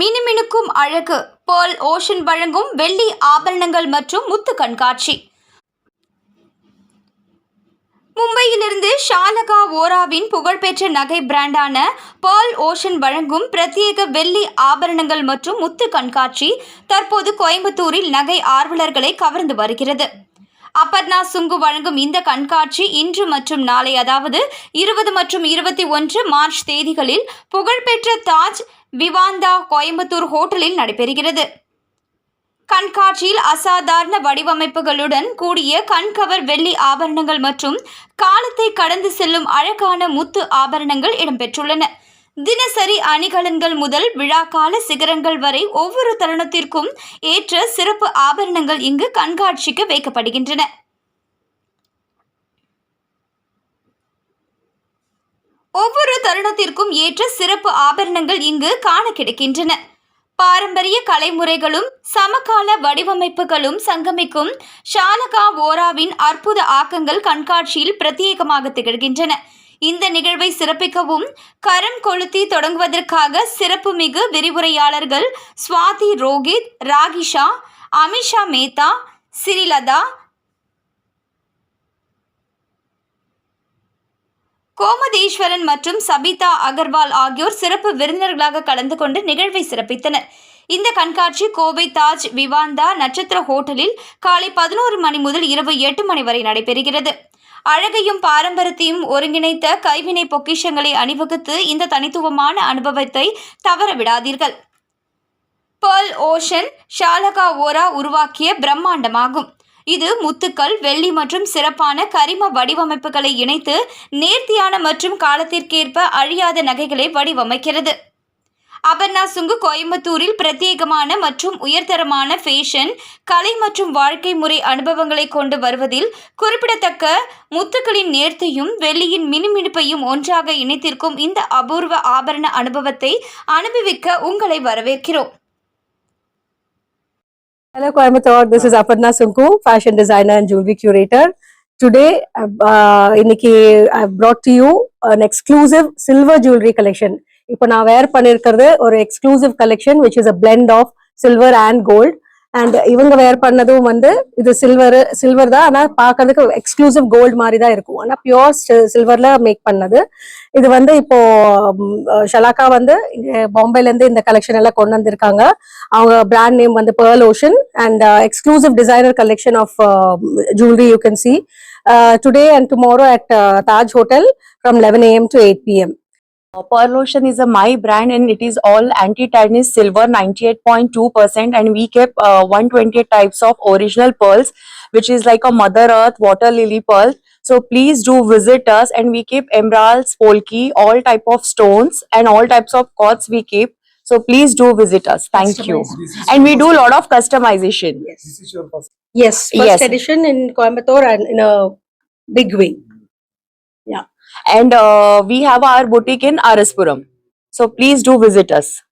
மினுமினுக்கும் அழகு. Pearl ocean வழங்கும் வெள்ளி ஆபரணங்கள் மற்றும் முத்து கண்காட்சி. மும்பையிலிருந்து ஷாலகா ஓராவின் புகழ்பெற்ற நகை பிராண்டான பேர்ல் ஓஷன் வழங்கும் பிரத்யேக வெள்ளி ஆபரணங்கள் மற்றும் முத்து கண்காட்சி தற்போது கோயம்புத்தூரில் நகை ஆர்வலர்களை கவர்ந்து வருகிறது. அப்பர்ணா சுங்கு வழங்கும் இந்த கண்காட்சி இன்று மற்றும் நாளை அதாவது இருபது மற்றும் இருபத்தி ஒன்று மார்ச் தேதிகளில் புகழ்பெற்ற தாஜ் விவாந்தா கோயம்புத்தூர் ஹோட்டலில் நடைபெறுகிறது. கண்காட்சியில் அசாதாரண வடிவமைப்புகளுடன் கூடிய கண்கவர் வெள்ளி ஆபரணங்கள் மற்றும் காலத்தை கடந்து செல்லும் அழகான முத்து ஆபரணங்கள் இடம்பெற்றுள்ளன. தினசரி அணிகலன்கள் முதல் விழாக்கால சிகரங்கள் வரை ஒவ்வொரு தருணத்திற்கும் ஏற்ற சிறப்பு ஆபரணங்கள் இங்கு கண்காட்சிக்கு வைக்கப்படுகின்றன. ஒவ்வொரு தருணத்திற்கும் ஏற்ற சிறப்பு ஆபரணங்கள் இங்கு காண கிடைக்கின்றன. பாரம்பரிய கலைமுறைகளும் சமகால வடிவமைப்புகளும் சங்கமிக்கும் ஷாலகா ஓராவின் அற்புத ஆக்கங்கள் கண்காட்சியில் பிரத்யேகமாக திகழ்கின்றன. இந்த நிகழ்வை சிறப்பிக்கவும் கரம் கொளுத்தி தொடங்குவதற்காக சிறப்புமிகு விரிவுரையாளர்கள் ஸ்வாதி ரோகித் ராகிஷா அமிஷா மேத்தா சிறிலதா கோமதேஸ்வரன் மற்றும் சபிதா அகர்வால் ஆகியோர் சிறப்பு விருந்தினர்களாக கலந்து கொண்டு நிகழ்வை சிறப்பித்தனர். இந்த கண்காட்சி கோவை தாஜ் விவாந்தா நட்சத்திர ஹோட்டலில் காலை பதினோரு மணி முதல் இரவு எட்டு மணி வரை நடைபெறுகிறது. அழகையும் பாரம்பரியத்தையும் ஒருங்கிணைத்த கைவினை பொக்கிஷங்களை அணிவகுத்து இந்த தனித்துவமான அனுபவத்தை தவறவிடாதீர்கள் பேர்ல் ஓஷன் ஷாலகா ஓரா உருவாக்கிய பிரம்மாண்டமாகும். இது முத்துக்கள் வெள்ளி மற்றும் சிறப்பான கரிம வடிவமைப்புகளை இணைத்து நேர்த்தியான மற்றும் காலத்திற்கேற்ப அழியாத நகைகளை வடிவமைக்கிறது. அபர்ணா சுங்கு கோயம்புத்தூரில் பிரத்யேகமான மற்றும் உயர்தரமான ஃபேஷன் கலை மற்றும் வாழ்க்கை முறை அனுபவங்களை கொண்டு வருவதில் குறிப்பிடத்தக்க முத்துக்களின் நேர்த்தையும் வெள்ளியின் மினுமினுப்பையும் ஒன்றாக இணைத்திருக்கும் இந்த அபூர்வ ஆபரண அனுபவத்தை அனுபவிக்க உங்களை வரவேற்கிறோம் Hello Coimbatore, this is Aparna Sunku, fashion designer and jewelry curator. Today, uh, uh இன்னைக்கு I brought to you an exclusive silver jewelry collection. இப்போ நான் வேர் பண்ணிருக்கிறது ஒரு exclusive collection which is a blend of silver and gold and இவங்க wear பண்ணதும் வந்து இது silver silver தான். ஆனால் பார்க்கறதுக்கு எக்ஸ்க்ளூசிவ் கோல்டு மாதிரி தான் இருக்கும். ஆனால் பியோர் சில்வர்ல மேக் பண்ணது. இது வந்து இப்போ ஷலாக்கா வந்து பாம்பேலேருந்து இந்த கலெக்ஷன் எல்லாம் கொண்டு வந்திருக்காங்க. அவங்க பிராண்ட் நேம் வந்து Pearl Ocean and exclusive designer collection of jewellery you can see today and tomorrow at Taj hotel from eleven AM to eight PM Pearl Ocean is a my brand and it is all anti-tarnish silver 98.2% and we kept uh, 128 types of original pearls which is like a mother earth water lily pearl. So please do visit us and we keep emeralds, polki, all type of stones and all types of quartz we keep. So please do visit us. Thank you. And we do a lot of customization. This is your first. Yes, first Yes. edition in Coimbatore and in a big way. And uh, we have our boutique in Araspuram. So please do visit us.